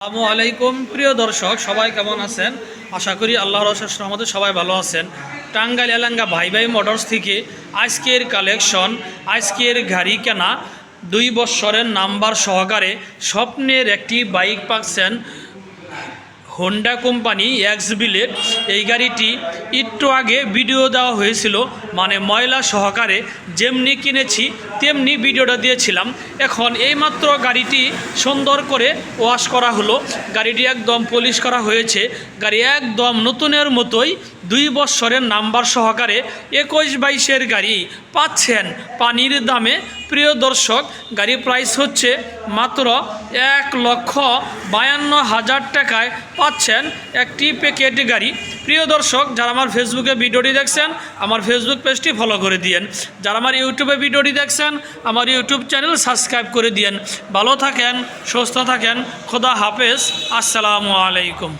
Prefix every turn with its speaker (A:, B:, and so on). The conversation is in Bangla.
A: আসসালামু আলাইকুম। প্রিয় দর্শক, সবাই কেমন আছেন? আশা করি আল্লাহ রহমতে সবাই ভালো আছেন। টাঙ্গাইল এলাঙ্গা ভাই ভাই মোটরস থেকে আজকের কালেকশন, আজকের গাড়ি কেনা দুই বৎসরের নাম্বার সহকারে স্বপ্নের একটি বাইক পাচ্ছেন হোন্ডা কোম্পানি এক্স বিলেট এই গাড়িটি একটু আগে ভিডিও দেওয়া হয়েছিল মানে ময়লা সহকারে। যেমনি কিনেছি, তেমনি ভিডিওটা দিয়েছিলাম। এখন এইমাত্র গাড়িটি সুন্দর করে ওয়াশ করা হলো। গাড়িটি একদম পলিশ করা হয়েছে। গাড়ি একদম নতুনের মতোই দুই বৎসরের নাম্বার সহকারে একুশ বাইশের গাড়ি পাচ্ছেন। পানির দামে প্রিয় দর্শক, গাড়ি প্রাইস হচ্ছে মাত্র এক লক্ষ বায়ান্ন হাজার টাকায় পাচ্ছেন একটি প্যাকেট গাড়ি। প্রিয় দর্শক, যারা আমার ফেসবুকে ভিডিওটি দেখছেন, আমার ফেসবুক পেজটি ফলো করে দিয়েন। যারা আমার ইউটিউবে ভিডিওটি দেখছেন, আমার ইউটিউব চ্যানেল সাবস্ক্রাইব করে দিয়েন। ভালো থাকেন, সুস্থ থাকেন, খোদা হাফেজ। আসসালামু আলাইকুম।